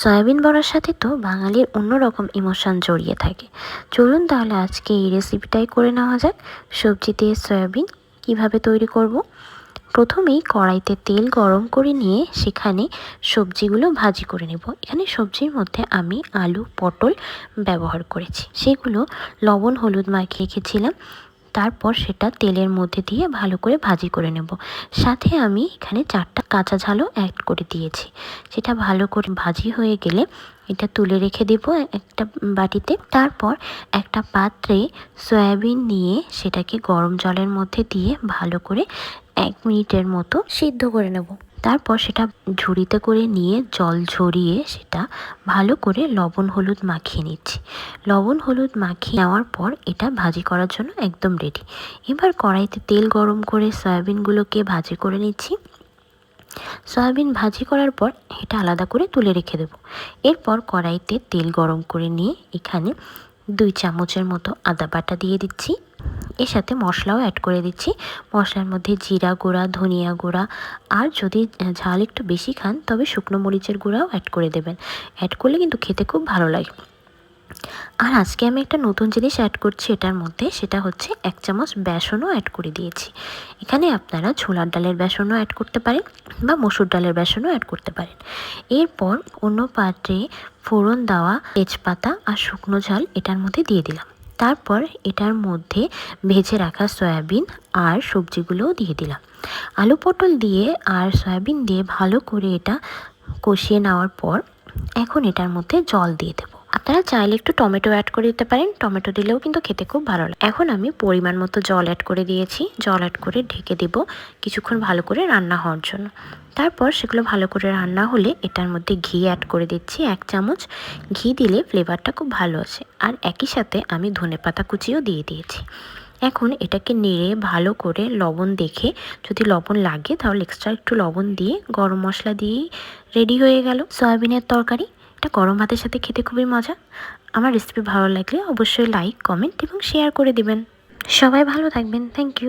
Soybean বড়ার সাথে তো বাঙালির অন্যরকম ইমোশন জড়িয়ে থাকে। চলুন তাহলে আজকে এই রেসিপিটাই করে নেওয়া যাক। সবজি দিয়ে সয়াবিন কীভাবে তৈরি করব। প্রথমেই কড়াইতে তেল গরম করে নিয়ে সেখানে সবজিগুলো ভাজি করে নেব। এখানে সবজির মধ্যে আমি আলু, পটল ব্যবহার করেছি। সেগুলো লবণ, হলুদ মাখিয়ে রেখেছিলাম। তারপর সেটা তেলের মধ্যে দিয়ে ভালো করে ভাজি করে নেব। সাথে আমি এখানে চারটা কাঁচা ঝালও অ্যাড করে দিয়েছি। সেটা ভালো করে ভাজি হয়ে গেলে এটা তুলে রেখে দেব একটা বাটিতে। তারপর একটা পাত্রে সয়াবিন নিয়ে সেটাকে গরম জলের মধ্যে দিয়ে ভালো করে এক মিনিটের মতো সিদ্ধ করে নেব। তারপর সেটা ঝুড়িতে করে নিয়ে জল ঝরিয়ে সেটা ভালো করে লবণ, হলুদ মাখিয়ে নিচ্ছি। লবণ, হলুদ মাখিয়ে নেওয়ার পর এটা ভাজি করার জন্য একদম রেডি এবার কড়াইতে তেল গরম করে সয়াবিনগুলোকে ভাজি করে নিচ্ছি। সয়াবিন ভাজি করার পর এটা আলাদা করে তুলে রেখে দেব। এরপর কড়াইতে তেল গরম করে নিয়ে এখানে দুই চামচের মতো আদা বাটা দিয়ে দিচ্ছি। এর সাথে মশলাও অ্যাড করে দিচ্ছি। মশলার মধ্যে জিরা গুঁড়া, ধনিয়া গুঁড়া, আর যদি ঝাল একটু বেশি খান, তবে শুকনো মরিচের গুঁড়াও অ্যাড করে দেবেন। অ্যাড করলে কিন্তু খেতে খুব ভালো লাগে। আর আজকে আমি একটা নতুন জিনিস অ্যাড করছি এটার মধ্যে, সেটা হচ্ছে এক চামচ বেসনও অ্যাড করে দিয়েছি। এখানে আপনারা ছোলার ডালের বেসনও অ্যাড করতে পারেন, বা মসুর ডালের বেসনও অ্যাড করতে পারেন। এরপর অন্য পাত্রে ফোড়ন দেওয়া তেজপাতা আর শুকনো ঝাল এটার মধ্যে দিয়ে দিলাম। তারপর এটার মধ্যে ভেজে রাখা সয়াবিন আর সবজিগুলোও দিয়ে দিলাম। আলু পটল দিয়ে আর সয়াবিন দিয়ে ভালো করে এটা কষিয়ে নেওয়ার পর এখন এটার মধ্যে জল দিয়ে দেবো। আপনারা চাইলে একটু টমেটো অ্যাড করে দিতে পারেন। টমেটো দিলেও কিন্তু খেতে খুব ভালো লাগে। এখন আমি পরিমাণ মতো জল অ্যাড করে দিয়েছি। জল অ্যাড করে ঢেকে দেব কিছুক্ষণ ভালো করে রান্না হওয়ার জন্য। তারপর সেগুলো ভালো করে রান্না হলে এটার মধ্যে ঘি অ্যাড করে দিচ্ছি এক চামচ। ঘি দিলে ফ্লেভারটা খুব ভালো আছে আর একই সাথে আমি ধনে পাতা কুচিও দিয়ে দিয়েছি। এখন এটাকে নেড়ে ভালো করে লবণ দেখে যদি লবণ লাগে তাহলে এক্সট্রা একটু লবণ দিয়ে গরম মশলা দিয়েই রেডি হয়ে গেল। সয়াবিনের তরকারি। এটা গরম ভাতের সাথে খেতে খুবই মজা। আমার রেসিপি ভালো লাগলে অবশ্যই লাইক কমেন্ট এবং শেয়ার করে দিবেন। সবাই ভালো থাকবেন। Thank you